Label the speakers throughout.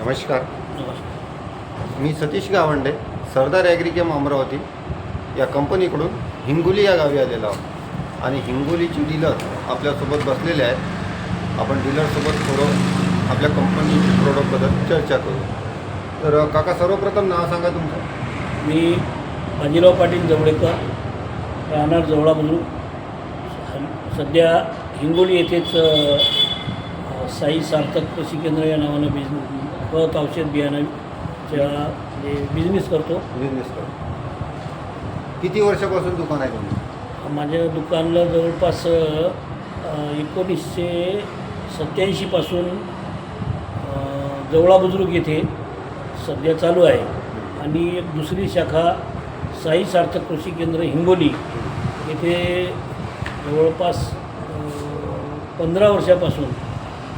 Speaker 1: नमस्कार. मी सतीश गावंडे सरदार ॲग्रिकेम अमरावती. या कंपनीकडून हिंगोली या गावी आलेलो आहोत. आणि हिंगोलीची डीलर आपल्यासोबत बसलेले आहेत. आपण डीलरसोबत थोडं आपल्या कंपनी प्रोडक्टबद्दल चर्चा करू. तर काका सर्वप्रथम नाव सांगा तुमचं.
Speaker 2: मी बाजीराव पाटील जवळेकर राहणार जवळा बुद्रुक सध्या हिंगोली येथेच साई सार्थक कृषी केंद्र या नावानं बिझनेस खत औषध बियाणाच्या म्हणजे बिझनेस करतो.
Speaker 1: बिझनेस करू किती वर्षापासून दुकान आहे तुमचं?
Speaker 2: माझ्या दुकानला जवळपास अ, एकोणीसशे सत्याऐंशीपासून अ, जवळा बुजुर्ग येथे सध्या चालू आहे. आणि एक दुसरी शाखा साई सार्थक कृषी केंद्र हिंगोली येथे जवळपास पंधरा वर्षापासून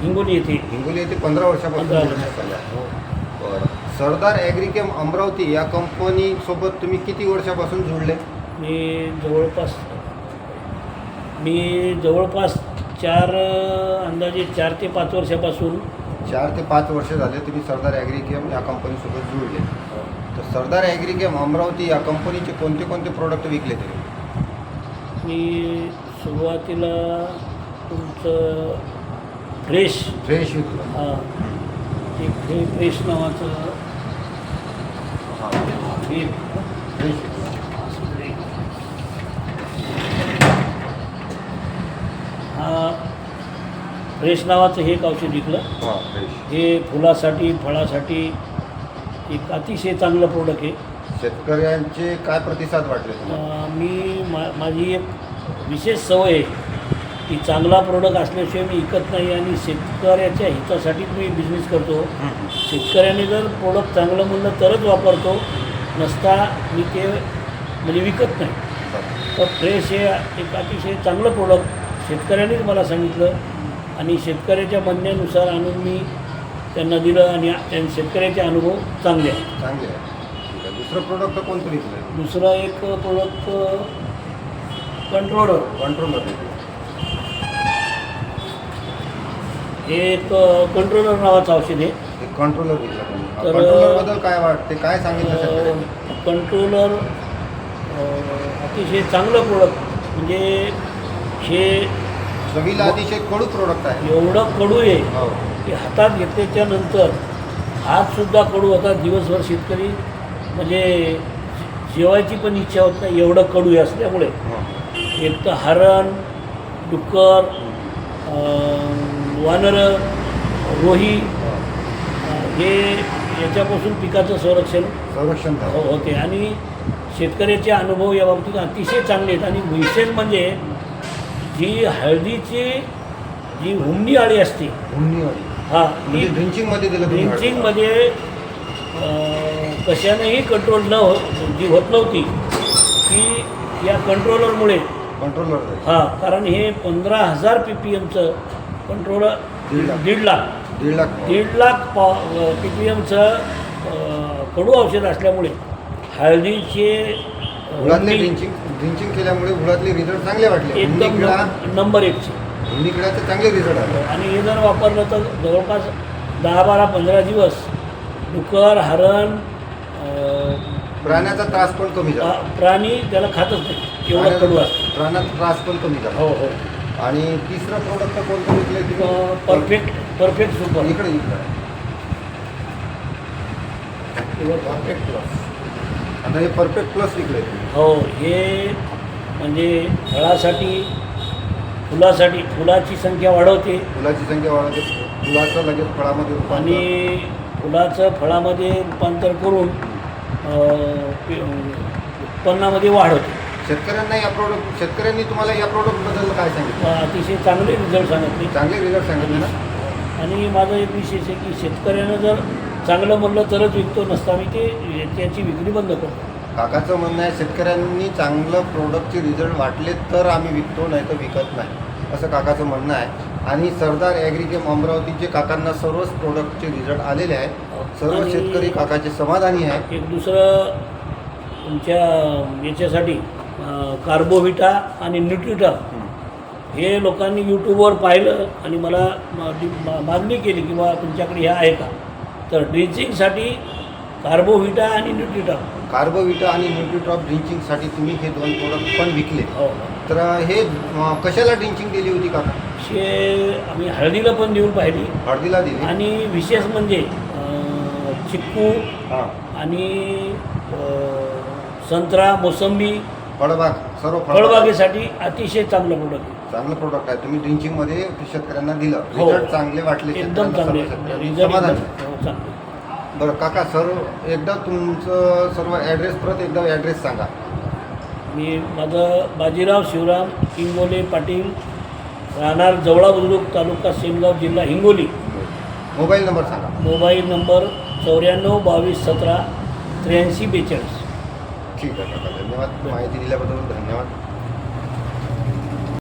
Speaker 2: हिंगोली येथे.
Speaker 1: हिंगोली येथे पंधरा वर्षापासून
Speaker 2: पंधरा
Speaker 1: बिझनेस चालू आहे. बरं. सरदार ॲग्रिकेम अमरावती या कंपनीसोबत तुम्ही किती वर्षापासून जुळले?
Speaker 2: मी जवळपास मी जवळपास चार अ, अंदाजे चार ते पाच वर्षापासून
Speaker 1: चार ते पाच वर्ष झाले तुम्ही सरदार ॲग्रिकेम या कंपनीसोबत जुळले. तर सरदार ॲग्रिकेम अमरावती या कंपनीचे कोणते कोणते प्रोडक्ट विकले तुम्ही?
Speaker 2: मी सुरुवातीला तुमचं फ्रेश.
Speaker 1: फ्रेश विकलं
Speaker 2: हा. एक हे फ्रेश नावाचं हे.
Speaker 1: फ्रेश विकलं
Speaker 2: हा. फ्रेश नावाचं हे एक औषध विकलं
Speaker 1: हां फ्रेश.
Speaker 2: हे फुलासाठी फळासाठी एक अतिशय चांगलं प्रोडक्ट आहे.
Speaker 1: शेतकऱ्यांचे काय प्रतिसाद वाटले तुम्हाला?
Speaker 2: अं, मी मा माझी एक विशेष सवय आहे. की चांगला प्रोडक्ट असल्याशिवाय मी विकत नाही आणि शेतकऱ्याच्या हितासाठीच मी बिझनेस करतो. शेतकऱ्याने जर प्रोडक्ट चांगलं म्हणलं तरच वापरतो. नसता मी ते म्हणजे विकत नाही. तर फ्रेश हे एक अतिशय चांगलं प्रोडक्ट शेतकऱ्यांनीच मला सांगितलं. आणि शेतकऱ्याच्या म्हणण्यानुसार आणून मी त्यांना दिलं आणि शेतकऱ्याचे अनुभव चांगले आहेत.
Speaker 1: चांगले आहे. दुसरं प्रोडक्ट कोणतं विकलं
Speaker 2: दुसरा एक प्रोडक्ट कंट्रोलर
Speaker 1: कंट्रोलर
Speaker 2: हे एक कंट्रोलर नावाचं औषध आहे.
Speaker 1: कंट्रोलर तुम्ही.
Speaker 2: तर-
Speaker 1: कंट्रोलरबद्दल काय वाटते? काय सांगितलं शेतकऱ्यांनी
Speaker 2: कंट्रोलर अतिशय चांगलं प्रोडक्ट म्हणजे हे
Speaker 1: चवीला अतिशय कडू प्रोडक्ट आहे.
Speaker 2: एवढं कडू आहे
Speaker 1: हो.
Speaker 2: की हातात घेतल्याच्या नंतर हातसुद्धा कडू होता दिवसभर शेतकरी म्हणजे जेवायची पण इच्छा होत नाही एवढं कडू आहे असल्यामुळे.
Speaker 1: हो.
Speaker 2: एक तर हरण डुक्कर वानरं रोही हे याच्यापासून पिकाचं संरक्षण
Speaker 1: संरक्षण
Speaker 2: हो- होते. आणि शेतकऱ्याचे अनुभव या बाबतीत अतिशय चांगले आहेत. आणि विशेष म्हणजे जी हळदीची जी हुमणी आळी असते.
Speaker 1: उन्नीवाली.
Speaker 2: हा
Speaker 1: म्हणजे
Speaker 2: ती
Speaker 1: ड्रिंचिंगमध्ये
Speaker 2: ड्रिंचिंगमध्ये कशानेही कंट्रोल न हो जी होत नव्हती की या कंट्रोलरमुळे
Speaker 1: कंट्रोलर.
Speaker 2: हा कारण हे पंधरा हजार पी पी एमचं कंट्रोलर
Speaker 1: दीड लाख.
Speaker 2: दीड लाख.
Speaker 1: दीड लाख.
Speaker 2: दीड लाख पा पी पी एमचं कडू औषध असल्यामुळे हळदीचे
Speaker 1: ड्रिंचिंग ड्रिंचिंग केल्यामुळे हुळातले रिझल्ट चांगले वाटले.
Speaker 2: एकदम
Speaker 1: हुंडीकिडा
Speaker 2: नंबर एकचे.
Speaker 1: हुंडीकिडाचे चांगले रिझल्ट आले.
Speaker 2: आणि हे जर वापरलं तर जवळपास दहा बारा पंधरा दिवस डुकर हरण अं,
Speaker 1: प्राण्याचा त्रास पण कमी झाला.
Speaker 2: प्राणी त्याला खातच नाही. एवढं कडू असतं.
Speaker 1: प्राण्याचा त्रास पण कमी झाला.
Speaker 2: हो हो.
Speaker 1: आणि तिसरं प्रोडक्ट कोणतं विकले तुम्ही
Speaker 2: परफेक्ट परफेक्ट सुपर
Speaker 1: इकडे इकडे. परफेक्ट प्लस आता हे परफेक्ट प्लस विकले
Speaker 2: हो हे म्हणजे फळासाठी फुलासाठी फुलाची संख्या वाढवते.
Speaker 1: फुलाची संख्या वाढवते. फुलाचं लगेच फळामध्ये.
Speaker 2: आणि फुलाचं फळामध्ये रूपांतर करून उत्पन्नामध्ये वाढ होते.
Speaker 1: शेतकऱ्यांना या प्रोडक्ट शेतकऱ्यांनी तुम्हाला या प्रोडक्टबद्दल काय सांगितलं?
Speaker 2: अतिशय चांगले रिझल्ट सांगितले.
Speaker 1: चांगले रिझल्ट सांगितले ना?
Speaker 2: आणि माझं एक विशेष आहे की शेतकऱ्यानं जर चांगलं म्हणलं तरच विकतो नसता मी ते त्याची विक्री बंद करतो.
Speaker 1: काकाचं म्हणणं आहे शेतकऱ्यांनी चांगलं प्रोडक्टचे रिझल्ट वाटले तर आम्ही विकतो नाही तर विकत नाही. असं काकाचं म्हणणं आहे. आणि सरदार ॲग्रिकेम अमरावतीचे काकांना सर्वच प्रोडक्टचे रिझल्ट आलेले आहेत. सर्व
Speaker 2: आणि
Speaker 1: शेतकरी काकाचे समाधानी आहे
Speaker 2: एक दुसरं तुमच्या याच्यासाठी कार्बोव्हिटा आणि न्यूट्रिटा हे लोकांनी यूट्यूबवर पाहिलं आणि मला मागणी केली की बा तुमच्याकडे ह्या आहे का? तर ड्रिंचिंगसाठी कार्बोव्हिटा आणि न्यूट्रिटॉप
Speaker 1: कार्बोविटा आणि न्यूट्रिट्रॉप ड्रिंचिंगसाठी तुम्ही हे दोन प्रोडक्ट पण विकले.
Speaker 2: हो.
Speaker 1: तर हे कशाला ड्रिंचिंग दिली होती काका?
Speaker 2: शे आम्ही हळदीला पण देऊन पाहिली.
Speaker 1: हळदीला दिली?
Speaker 2: आणि विशेष म्हणजे चिक्कू
Speaker 1: हां.
Speaker 2: आणि संत्रा मोसंबी
Speaker 1: फळबाग सर्व
Speaker 2: फळबागेसाठी अतिशय चांगलं प्रोडक्ट आहे.
Speaker 1: चांगलं प्रोडक्ट आहे. तुम्ही ड्रिंचिंगमध्ये शेतकऱ्यांना दिलं.
Speaker 2: हो.
Speaker 1: रिझल्ट चांगले वाटले
Speaker 2: एकदम
Speaker 1: शेतकऱ्यांना,
Speaker 2: चांगले.
Speaker 1: सर्व शेतकऱ्यांना.
Speaker 2: रिझल्ट
Speaker 1: समाधानी.
Speaker 2: हो, चांगले.
Speaker 1: बरं काका सर्व एकदा तुमचं सर्व ॲड्रेस परत एकदा ॲड्रेस सांगा.
Speaker 2: मी माझं बाजीराव शिवराम हिंगोले पाटील राहणार जवळा बुद्रुक तालुका सेनगाव जिल्हा हिंगोली.
Speaker 1: मोबाईल नंबर सांगा.
Speaker 2: मोबाईल नंबर चौऱ्याण्णव बावीस सतरा त्र्याऐंशी बेचाळीस.
Speaker 1: ठीक आहे काका धन्यवाद. माहिती दिल्याबद्दल धन्यवाद.